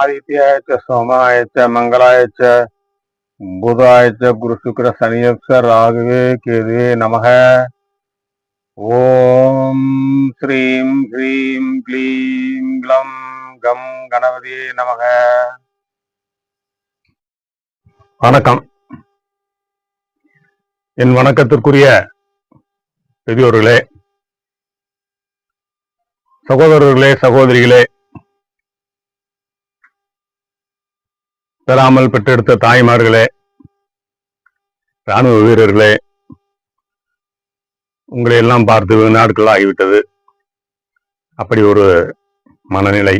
ஆதித்யாய சோமாய மங்களாய புதாய குரு சுக்கர சனியப்ச ராகுவே கேதுவே நமக ஓம் ஸ்ரீம் ஹ்ரீம் க்ளீம் க்ளம் கம் கணபதியே நமக வணக்கம். என் வணக்கத்திற்குரிய பெரியோர்களே சகோதரர்களே சகோதரிகளே பெறாமல் பெற்றெடுத்த தாய்மார்களே ராணுவ வீரர்களே உங்களை எல்லாம் பார்த்து வெகு நாட்கள் ஆகிவிட்டது. அப்படி ஒரு மனநிலை.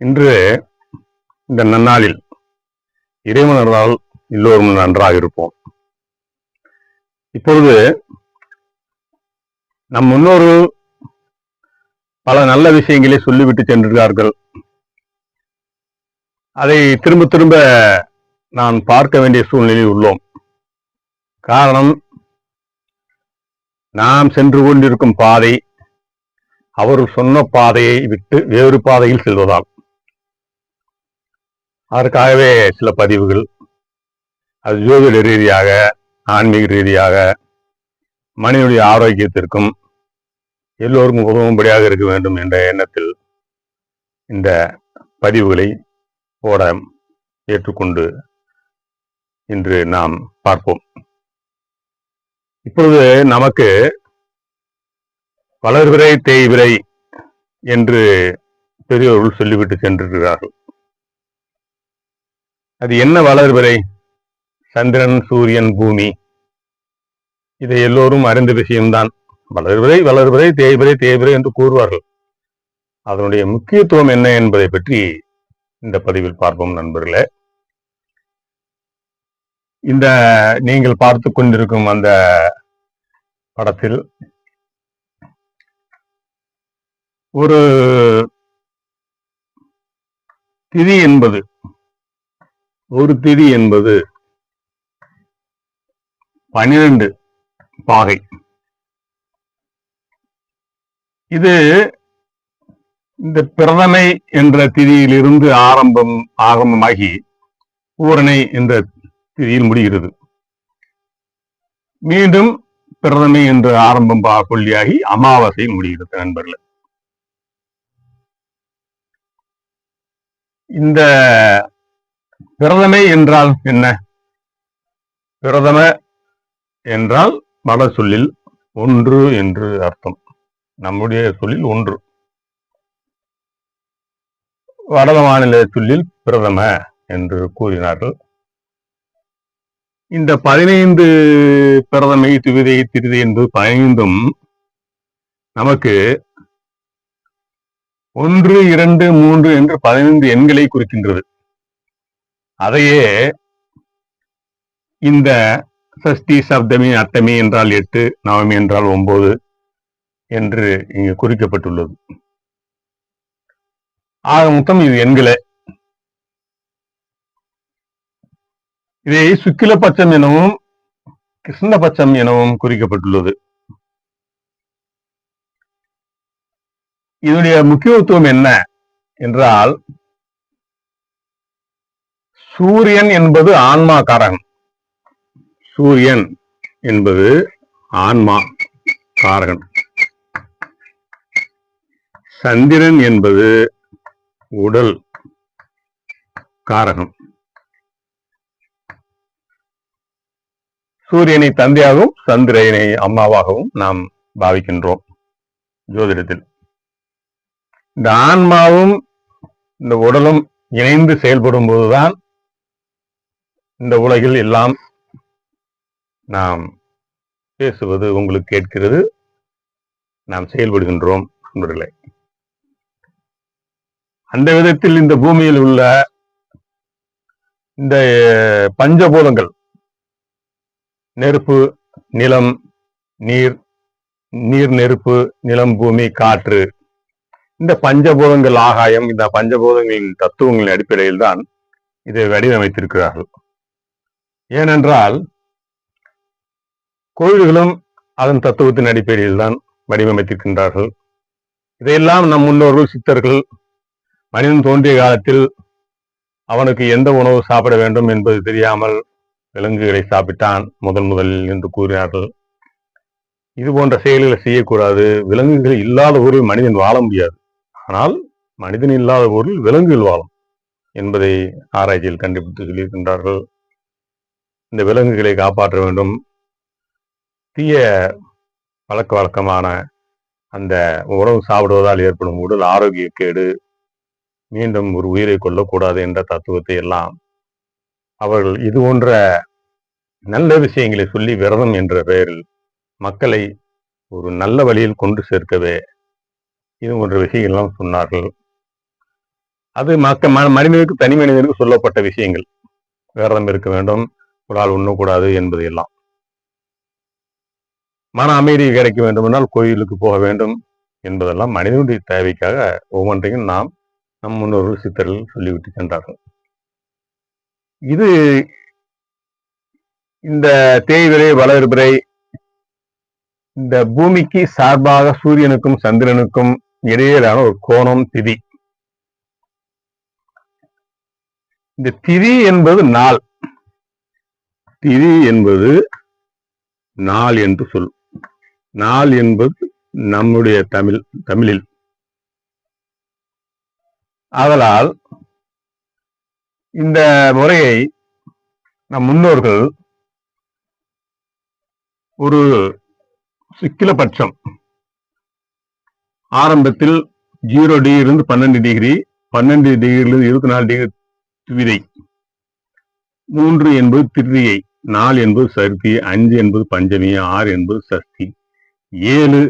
இன்று இந்த நன்னாளில் இறைவனர்களால் எல்லோரும் நன்றாக இருப்போம். இப்பொழுது நம் முன்னோர்கள் பல நல்ல விஷயங்களை சொல்லிவிட்டு சென்றிருக்கிறார்கள். அதை திரும்ப திரும்ப நான் பார்க்க வேண்டிய சூழ்நிலையில் உள்ளோம். காரணம் நாம் சென்று கொண்டிருக்கும் பாதை அவர் சொன்ன பாதையை விட்டு வேறு பாதையில் செல்வதால். அதற்காகவே சில பதிவுகள் அது ஜோதிட ரீதியாக ஆன்மீக ரீதியாக மனிதனுடைய ஆரோக்கியத்திற்கும் எல்லோருக்கும் உதவும்படியாக இருக்க வேண்டும் என்ற எண்ணத்தில் இந்த பதிவுகளை போட ஏற்றுக்கொண்டு இன்று நாம் பார்ப்போம். இப்பொழுது நமக்கு வளர்விரை தேய்விரை என்று பெரியவர்கள் சொல்லிவிட்டு சென்றிருக்கிறார்கள். அது என்ன வளர்விரை சந்திரன் சூரியன் பூமி இதை எல்லோரும் அறிந்த விஷயம்தான். வளர்விரை வளர்விரை தேய்விரை தேய்விரை என்று கூறுவார்கள். அதனுடைய முக்கியத்துவம் என்ன என்பதை பற்றி இந்த பதிவில் பார்ப்போம் நண்பர்களே. இந்த நீங்கள் பார்த்து கொண்டிருக்கும் அந்த படத்தில் ஒரு திதி என்பது ஒரு திதி என்பது பனிரெண்டு பாகை. இது இந்த பிரதமை என்ற திதியிலிருந்து ஆரம்பம் ஆரம்பமாகி பூரணை என்ற திதியில் முடிகிறது. மீண்டும் பிரதமை என்று ஆரம்பம் பா- கொல்லியாகி அமாவாசை முடிகிறது நண்பர்கள். இந்த பிரதமை என்றால் என்ன? பிரதம என்றால் வட சொல்லில் ஒன்று என்று அர்த்தம். நம்முடைய சொல்லில் ஒன்று. வட மாநில சொல்லில் பிரதம என்று கூறினார்கள். இந்த பதினைந்து பிரதமை துவிதை திருதை என்பது பதினைந்தும் நமக்கு ஒன்று இரண்டு மூன்று என்று பதினைந்து எண்களை குறிக்கின்றது. அதையே இந்த சஷ்டி சப்தமி அட்டமி என்றால் எட்டு நவமி என்றால் ஒன்பது என்று இங்கு குறிக்கப்பட்டுள்ளது. ஆக மொத்தம் இது எண்களே. இதை சுக்கில பட்சம் எனவும் கிருஷ்ணபட்சம் எனவும் குறிக்கப்பட்டுள்ளது. இதனுடைய முக்கியத்துவம் என்ன என்றால் சூரியன் என்பது ஆன்மா காரகன் சூரியன் என்பது ஆன்மா காரகன் சந்திரன் என்பது உடல் காரகம் சூரியனை தந்தையாகவும் சந்திரனை அம்மாவாகவும் நாம் பாவிக்கின்றோம் ஜோதிடத்தில். இந்த ஆன்மாவும் இந்த உடலும் இணைந்து செயல்படும் போதுதான் இந்த உலகில் எல்லாம் நாம் பேசுவது உங்களுக்கு கேட்கிறது நாம் செயல்படுகின்றோம் நண்பர்களே. அந்த விதத்தில் இந்த பூமியில் உள்ள இந்த பஞ்சபூதங்கள் நெருப்பு நிலம் நீர் நீர் நெருப்பு நிலம் பூமி காற்று இந்த பஞ்சபூதங்கள் ஆகாயம் இந்த பஞ்சபூதங்களின் தத்துவங்களின் அடிப்படையில் தான் இதை வடிவமைத்திருக்கிறார்கள். ஏனென்றால் கோயில்களும் அதன் தத்துவத்தின் அடிப்படையில் தான் வடிவமைத்திருக்கின்றார்கள். இதையெல்லாம் நம் முன்னோர்கள் சித்தர்கள் மனிதன் தோன்றிய காலத்தில் அவனுக்கு எந்த உணவு சாப்பிட வேண்டும் என்பது தெரியாமல் விலங்குகளை சாப்பிட்டான். முதன் முதலில் என்று கூறினார்கள். இது போன்ற செயல்களை செய்யக்கூடாது. விலங்குகள் இல்லாத ஊரில் மனிதன் வாழ முடியாது. ஆனால் மனிதன் இல்லாத ஊரில் விலங்குகள் வாழும் என்பதை ஆராய்ச்சியில் கண்டுபிடித்து சொல்லியிருக்கின்றார்கள். இந்த விலங்குகளை காப்பாற்ற வேண்டும். தீய பழக்க வழக்கமான அந்த உணவு சாப்பிடுவதால் ஏற்படும் உடல் ஆரோக்கிய கேடு மீண்டும் ஒரு உயிரை கொல்லக்கூடாது என்ற தத்துவத்தை எல்லாம் அவர்கள் இது போன்ற நல்ல விஷயங்களை சொல்லி விரதம் என்ற பெயரில் மக்களை ஒரு நல்ல வழியில் கொண்டு சேர்க்கவே இது போன்ற விஷயங்கள்லாம் சொன்னார்கள். அது மக்க ம- மனிதனுக்கு தனி மனிதனுக்கு சொல்லப்பட்ட விஷயங்கள். விரதம் இருக்க வேண்டும் ஒரு ஆள் உண்ணக்கூடாது என்பது எல்லாம் மன அமைதி கிடைக்க வேண்டுமென்றால் கோயிலுக்கு போக வேண்டும் என்பதெல்லாம் மனிதனுடைய தேவைக்காக ஒவ்வொன்றையும் நாம் நம் முன்னோர்கள் சித்தர்கள் சொல்லிவிட்டு சென்றார்கள். இது இந்த தேய்விரை வளர்பிறை இந்த பூமிக்கு சார்பாக சூரியனுக்கும் சந்திரனுக்கும் இடையிலான ஒரு கோணம் திதி. இந்த திதி என்பது நாள். திதி என்பது நாள் என்று சொல். நாள் என்பது நம்முடைய தமிழ் தமிழில். ஆதலால் இந்த முறையை நம் முன்னோர்கள் ஒரு சிக்கிலபட்சம் ஆரம்பத்தில் ஜீரோ டிகிரி இருந்து பன்னெண்டு டிகிரி பன்னெண்டு டிகிரிலிருந்து இருபத்தி நாலு டிகிரி விதை. மூன்று என்பது திருதியை நாலு என்பது சருத்தி அஞ்சு என்பது பஞ்சமி ஆறு என்பது சஷ்டி ஏழு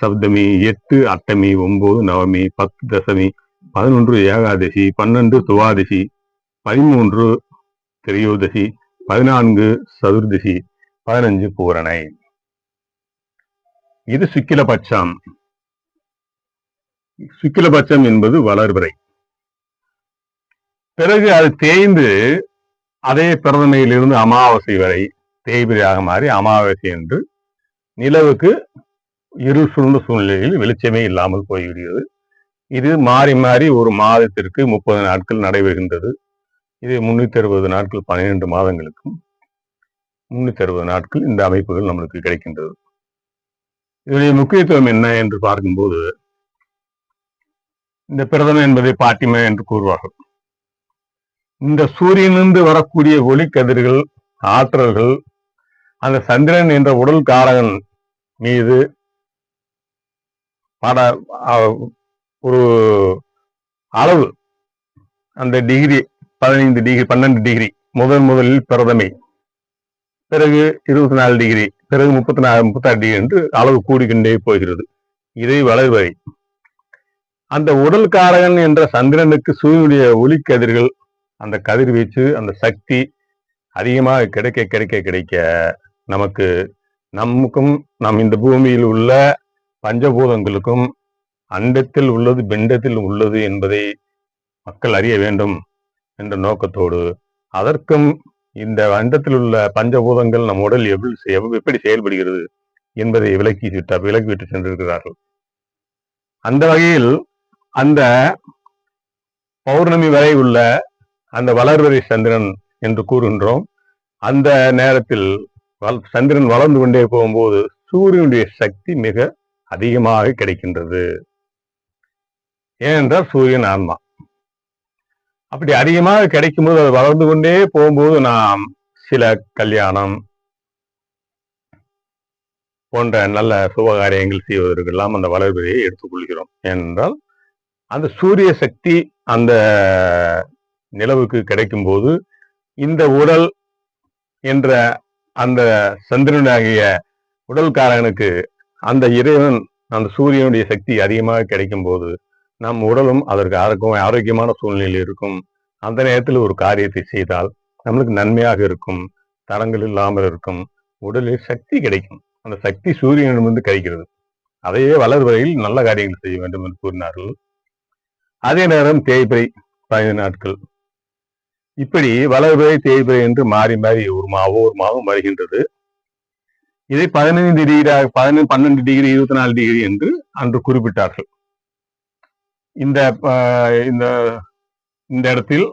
சப்தமி எட்டு அட்டமி ஒன்பது நவமி பத்து தசமி பதினொன்று ஏகாதசி பன்னெண்டு துவாதசி பதிமூன்று திரையோதசி பதினான்கு சதுர்தசி பதினஞ்சு பூரணை. இது சுக்கிலபட்சம். சுக்கிலபட்சம் என்பது வளர்பிறை. பிறகு அது தேய்ந்து அதே பிரதமையிலிருந்து அமாவாசை வரை தேய்பிரியாக மாறி அமாவாசை என்று நிலவுக்கு இரு சுருண்ட சூழ்நிலையில் வெளிச்சமே இல்லாமல் போய்விடுகிறது. இது மாறி மாறி ஒரு மாதத்திற்கு முப்பது நாட்கள் நடைபெறுகின்றது. இது முன்னூத்தி அறுபது நாட்கள் பன்னிரெண்டு மாதங்களுக்கும் முன்னூத்தி அறுபது நாட்கள் இந்த அமைப்புகள் நம்மளுக்கு கிடைக்கின்றது. இதனுடைய முக்கியத்துவம் என்ன என்று பார்க்கும்போது இந்த பிரதம என்பதை பாட்டிம என்று கூறுவார்கள். இந்த சூரியனிலிருந்து வரக்கூடிய ஒளிக்கதிர்கள் ஆற்றல்கள் அந்த சந்திரன் என்ற உடல் காரகன் மீது பட ஒரு அளவு. அந்த டிகிரி பதினைந்து டிகிரி பன்னெண்டு டிகிரி முதன் முதலில் பிரதமை. பிறகு இருபத்தி நாலு டிகிரி பிறகு முப்பத்தி நாலு முப்பத்தாறு டிகிரி என்று அளவு கூடிக்கொண்டே போகிறது. இதை வளர்வரை. அந்த உடல் காரகன் என்ற சந்திரனுக்கு சூரியனுடைய ஒளிக்கதிர்கள் அந்த கதிர்வீச்சு அந்த சக்தி அதிகமாக கிடைக்க கிடைக்க கிடைக்க நமக்கு நமக்கும் நம் இந்த பூமியில் உள்ள பஞ்சபூதங்களுக்கும் அண்டத்தில் உள்ளது பிண்டத்தில் உள்ளது என்பதை மக்கள் அறிய வேண்டும் என்ற நோக்கத்தோடு அதற்கும் இந்த அண்டத்தில் உள்ள பஞ்சபூதங்கள் நம் உடல் எவ்வளவு எப்படி செயல்படுகிறது என்பதை விலக்கி விட்டு விலக்கிவிட்டு சென்றிருக்கிறார்கள். அந்த வகையில் அந்த பௌர்ணமி வரை உள்ள அந்த வளர்வரை சந்திரன் என்று கூறுகின்றோம். அந்த நேரத்தில் சந்திரன் வளர்ந்து கொண்டே போகும்போது சூரியனுடைய சக்தி மிக அதிகமாக கிடைக்கின்றது. ஏனென்றால் சூரியன் ஆன்மா. அப்படி அதிகமாக கிடைக்கும்போது அது வளர்ந்து கொண்டே போகும்போது நாம் சில கல்யாணம் போன்ற நல்ல சுபகாரியங்கள் செய்வதற்கெல்லாம் அந்த வளர்பிறையை எடுத்துக்கொள்கிறோம். ஏனென்றால் அந்த சூரிய சக்தி அந்த நிலவுக்கு கிடைக்கும்போது இந்த உடல் என்ற அந்த சந்திரனாகிய உடல்காரனுக்கு அந்த இறைவன் அந்த சூரியனுடைய சக்தி அதிகமாக கிடைக்கும் போது நம் உடலும் அதற்கு ஆரோக்கியம் ஆரோக்கியமான சூழ்நிலையில் இருக்கும். அந்த நேரத்தில் ஒரு காரியத்தை செய்தால் நம்மளுக்கு நன்மையாக இருக்கும். தடங்கள் இல்லாமல் இருக்கும். உடலில் சக்தி கிடைக்கும். அந்த சக்தி சூரியனிடமிருந்து கிடைக்கிறது. அதையே வளர்வரையில் நல்ல காரியங்கள் செய்ய வேண்டும் என்று கூறினார்கள். அதே நேரம் தேய்பிரை பதினைந்து நாட்கள். இப்படி வளர்பிறை தேய்பிறை என்று மாறி மாறி ஒரு மா ஒவ்வொரு மாதம் வருகின்றது. இதை பதினைந்து டிகிரி பதினைந்து பன்னெண்டு டிகிரி இருபத்தி நாலு டிகிரி என்று அன்று குறிப்பிட்டார்கள். இந்த இந்த இந்த இடத்தில்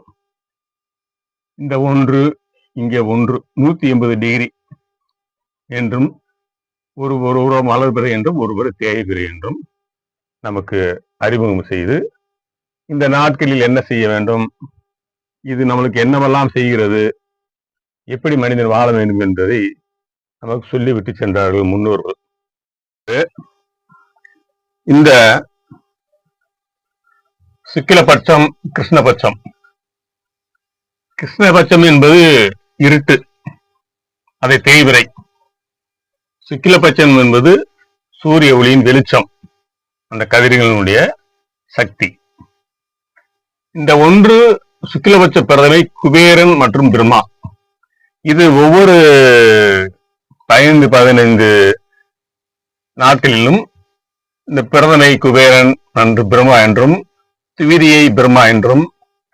இந்த ஒன்று இங்கே ஒன்று நூத்தி எண்பது டிகிரி என்றும் ஒரு ஒரு உரம் வளர்பிறை என்றும் ஒருவர் தேய்பிறை என்றும் நமக்கு அறிமுகம் செய்து இந்த நாட்களில் என்ன செய்ய வேண்டும்? இது நம்மளுக்கு என்னவெல்லாம் செய்கிறது? எப்படி மனிதன் வாழ வேண்டும் என்பதை நமக்கு சொல்லிவிட்டு சென்றார்கள் முன்னோர்கள். இந்த சுக்கிலபட்சம் கிருஷ்ணபட்சம். கிருஷ்ணபட்சம் என்பது இருட்டு அதை தேய்விரை. சுக்கிலபட்சம் என்பது சூரிய ஒளியின் வெளிச்சம் அந்த கதிர்களினுடைய சக்தி. இந்த ஒன்று சுக்கிலபட்ச பிறவை குபேரன் மற்றும் பிரம்மா. இது ஒவ்வொரு பதினைந்து பதினைந்து நாட்களிலும் இந்த பிரதமை குபேரன் என்று பிரம்மா என்றும் திவிதியை பிரம்மா என்றும்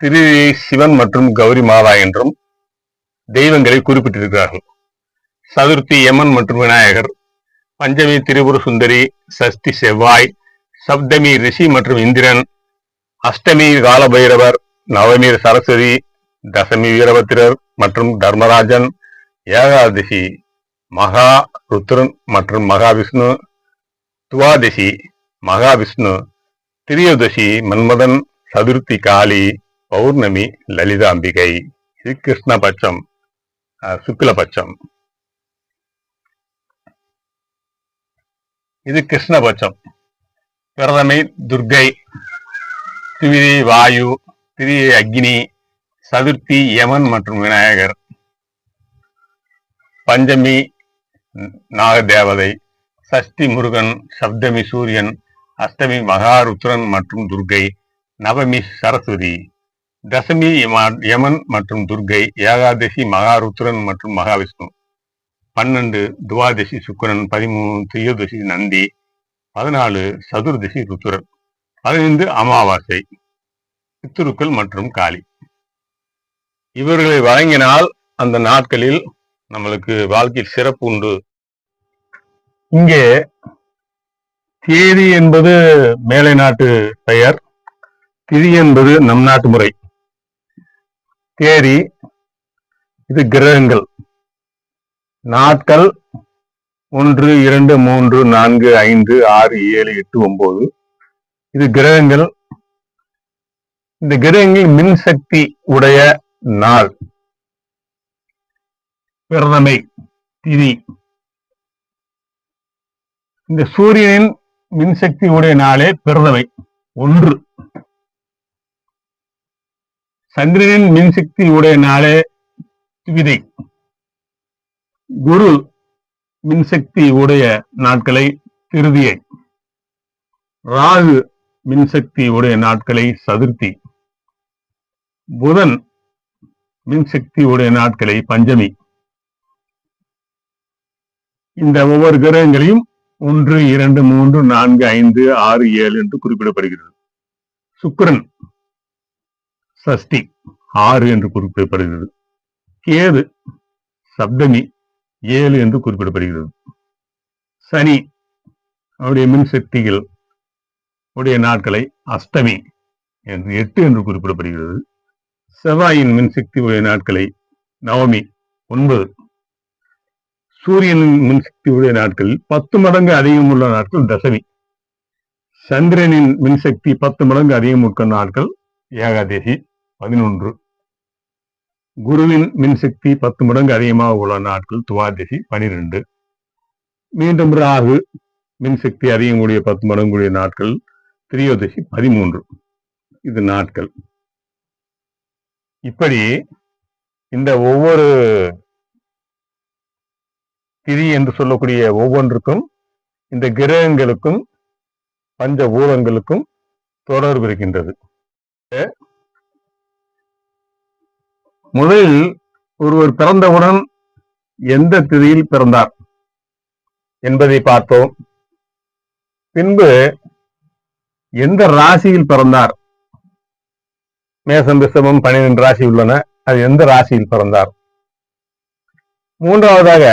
திருதியை சிவன் மற்றும் கௌரி மாதா என்றும் தெய்வங்களை குறிப்பிட்டிருக்கிறார்கள். சதுர்த்தி யமன் மற்றும் விநாயகர் பஞ்சமி திரிபுர சுந்தரி சஷ்டி செவ்வாய் சப்தமி ரிஷி மற்றும் இந்திரன் அஷ்டமி காலபைரவர் நவமி சரஸ்வதி தசமி வீரபத்திரர் மற்றும் தர்மராஜன் ஏகாதசி மகா ருத்ரன் மற்றும் மகாவிஷ்ணு துவாதசி மகாவிஷ்ணு திரியோதசி மன்மதன் சதுர்த்தி காளி பௌர்ணமி லலிதாம்பிகை இது கிருஷ்ணபட்சம் சுக்லபட்சம் இது கிருஷ்ணபட்சம். பிரதமை துர்கை திவிதி வாயு திரி அக்னி சதுர்த்தி யமன் மற்றும் விநாயகர். பஞ்சமி நாகதேவதை சஷ்டி முருகன் சப்தமி சூரியன் அஷ்டமி மகாருத்ரன் மற்றும் துர்கை நவமி சரஸ்வதி. தசமி யமன் மற்றும் துர்கை ஏகாதசி மகாருத்ரன் மற்றும் மகாவிஷ்ணு. பன்னெண்டு துவாதசி சுக்கிரன் பதிமூணு திரியோதசி நந்தி. பதினாலு சதுர்தசி ருத்ரன் பதினைந்து அமாவாசை. பித்துருக்கள் மற்றும் காளி. இவர்களை வழங்கினால் அந்த நாட்களில் நம்மளுக்கு வாழ்க்கையில் சிறப்பு உண்டு. இங்கே தேதி என்பது மேலை நாட்டு பெயர் திதி என்பது நம் நாட்டு முறை. தேதி இது கிரகங்கள். நாட்கள் ஒன்று இரண்டு மூன்று நான்கு ஐந்து ஆறு ஏழு எட்டு ஒன்பது. இது கிரகங்கள். இந்த கிரகங்கள் மின்சக்தி உடைய நாள். பிரதமை திதி. இந்த சூரியனின் மின்சக்தி உடைய நாளே பிறந்தவை. ஒன்று. சந்திரனின் மின்சக்தி உடைய நாளே விதை குரு மின்சக்தி உடைய நாட்களை திருதியை. ராகு மின்சக்தி உடைய நாட்களை சதுர்த்தி. புதன் மின்சக்தி உடைய நாட்களை பஞ்சமி. இந்த ஒவ்வொரு கிரகங்களையும் ஒன்று இரண்டு மூன்று நான்கு ஐந்து ஆறு ஏழு என்று குறிப்பிடப்படுகிறது. சுக்கிரன் சஷ்டி ஆறு என்று குறிப்பிடப்படுகிறது. கேது சப்தமி ஏழு என்று குறிப்பிடப்படுகிறது. சனி அவருடைய மின்சக்திகள் உடைய நாட்களை அஷ்டமி என்று எட்டு என்று குறிப்பிடப்படுகிறது. செவ்வாயின் மின்சக்தி உடைய நாட்களை நவமி ஒன்பது சூரியனின் மின்சக்தி உடைய நாட்களில் பத்து மடங்கு அதிகம் உள்ள நாட்கள் தசமி. சந்திரனின் மின்சக்தி பத்து மடங்கு அதிகம் உட்கொண்ட நாட்கள் ஏகாதசி பதினொன்று. குருவின் மின்சக்தி பத்து மடங்கு அதிகமாக உள்ள நாட்கள் துவாதசி பனிரெண்டு. மீண்டும் ராகு மின்சக்தி அதிகம் கூடிய பத்து மடங்கு உடைய நாட்கள் திரியோதசி பதிமூன்று. இது நாட்கள். இப்படி இந்த ஒவ்வொரு திதி என்று சொல்லக்கூடிய ஒவ்வொன்றுக்கும் இந்த கிரகங்களுக்கும் பஞ்ச பூதங்களுக்கும் தொடர்பு இருக்கின்றது. முதலில் ஒருவர் பிறந்தவுடன் எந்த திதியில் பிறந்தார் என்பதை பார்த்தோம் பின்பு எந்த ராசியில் பிறந்தார்? மேசம் ரிஷபம் பன்னிரெண்டு ராசி உள்ளன. அது எந்த ராசியில் பிறந்தார்? மூன்றாவதாக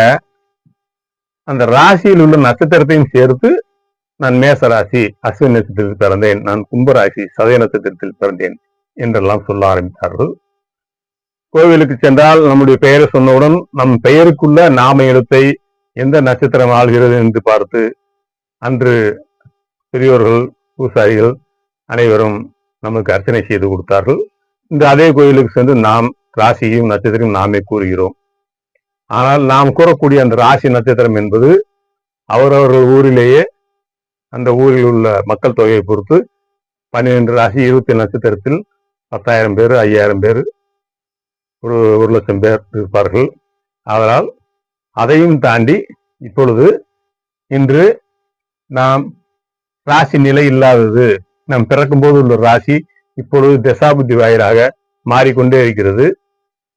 அந்த ராசியில் உள்ள நட்சத்திரத்தையும் சேர்த்து நான் மேச ராசி அஸ்வின் நட்சத்திரத்தில் பிறந்தேன் நான் கும்பராசி சதய நட்சத்திரத்தில் பிறந்தேன் என்றெல்லாம் சொல்ல ஆரம்பித்தார்கள். கோவிலுக்கு சென்றால் நம்முடைய பெயரை சொன்னவுடன் நம் பெயருக்குள்ள நாம எழுத்தை எந்த நட்சத்திரம் ஆள்கிறது என்று பார்த்து அன்று பெரியோர்கள் பூசாரிகள் அனைவரும் நமக்கு அர்ச்சனை செய்து கொடுத்தார்கள். இந்த அதே கோயிலுக்கு சென்று நாம் ராசியையும் நட்சத்திரம் நாமே கூறுகிறோம். ஆனால் நாம் கூறக்கூடிய அந்த ராசி நட்சத்திரம் என்பது அவரவர்கள் ஊரிலேயே அந்த ஊரில் உள்ள மக்கள் தொகையை பொறுத்து பன்னிரெண்டு ராசி இருபத்தி நட்சத்திரத்தில் பத்தாயிரம் பேர் ஐயாயிரம் பேர் ஒரு ஒரு லட்சம் பேர் இருப்பார்கள். அதனால் அதையும் தாண்டி இப்பொழுது இன்று நாம் ராசி நிலை இல்லாதது நாம் பிறக்கும்போது உள்ள ராசி இப்பொழுது தசாபுத்தி வாயிலாக மாறிக்கொண்டே இருக்கிறது.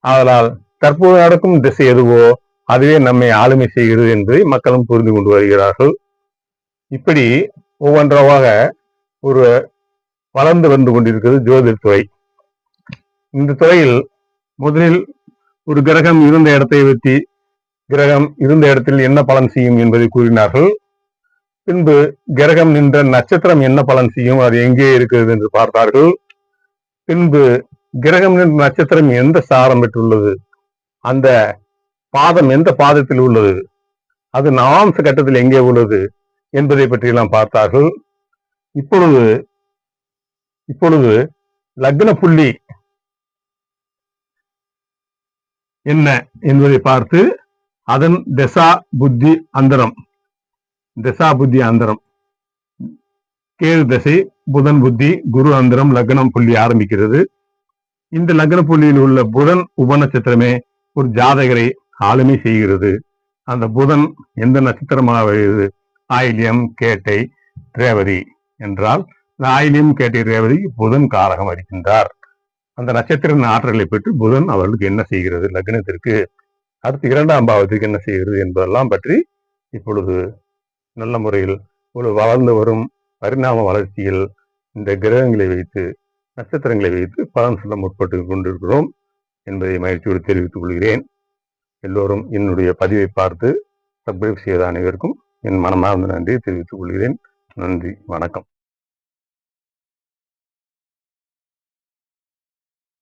அதனால் தற்போது நடக்கும் திசை எதுவோ அதுவே நம்மை ஆளுமை செய்கிறது என்பதை மக்களும் புரிந்து கொண்டு வருகிறார்கள். இப்படி ஒவ்வொன்றாக ஒரு வளர்ந்து வந்து கொண்டிருக்கிறது ஜோதிட துறை. இந்த துறையில் முதலில் ஒரு கிரகம் இருந்த இடத்தை வைத்து கிரகம் இருந்த இடத்தில் என்ன பலன் செய்யும் என்பதை கூறினார்கள். பின்பு கிரகம் நின்ற நட்சத்திரம் என்ன பலன் செய்யும் அது எங்கே இருக்கிறது என்று பார்த்தார்கள். பின்பு கிரகம் நின்ற நட்சத்திரம் எந்த சாரம் பெற்றுள்ளது? அந்த பாதம் எந்த பாதத்தில் உள்ளது? அது நவாம்ச கட்டத்தில் எங்கே உள்ளது என்பதை பற்றியெல்லாம் பார்த்தார்கள். இப்பொழுது இப்பொழுது லக்ன புள்ளி என்ன என்பதை பார்த்து அதன் தசா புத்தி அந்தரம். தசா புத்தி அந்தரம். கேது தசை புதன் புத்தி குரு அந்தரம் லக்னம் புள்ளி ஆரம்பிக்கிறது. இந்த லக்ன புள்ளியில் உள்ள புதன் உபநட்சத்திரமே ஒரு ஜாதகரை ஆளுமை செய்கிறது. அந்த புதன் எந்த நட்சத்திரமாக வருகிறது ஆயில்யம் கேட்டை ரேவதி என்றால் ஆயிலியம் கேட்டை ரேவதி புதன் காரகம் அறிக்கின்றார் அந்த நட்சத்திர ஆற்றலை பெற்று புதன் அவர்களுக்கு என்ன செய்கிறது? லக்னத்திற்கு அடுத்து இரண்டாம் பாவத்திற்கு என்ன செய்கிறது என்பதெல்லாம் பற்றி இப்பொழுது நல்ல முறையில் ஒரு வளர்ந்து வரும் பரிணாம வளர்ச்சியில் இந்த கிரகங்களை வைத்து நட்சத்திரங்களை வைத்து பலன் சொல்ல முற்பட்டு கொண்டிருக்கிறோம். என்பதை மகிழ்ச்சியோடு தெரிவித்துக் கொள்கிறேன். எல்லோரும் என்னுடைய பதிவை பார்த்து சப்ஸ்கிரைப் செய்த அனைவருக்கும் என் மனமார்ந்த நன்றியை தெரிவித்துக் கொள்கிறேன். நன்றி. வணக்கம்.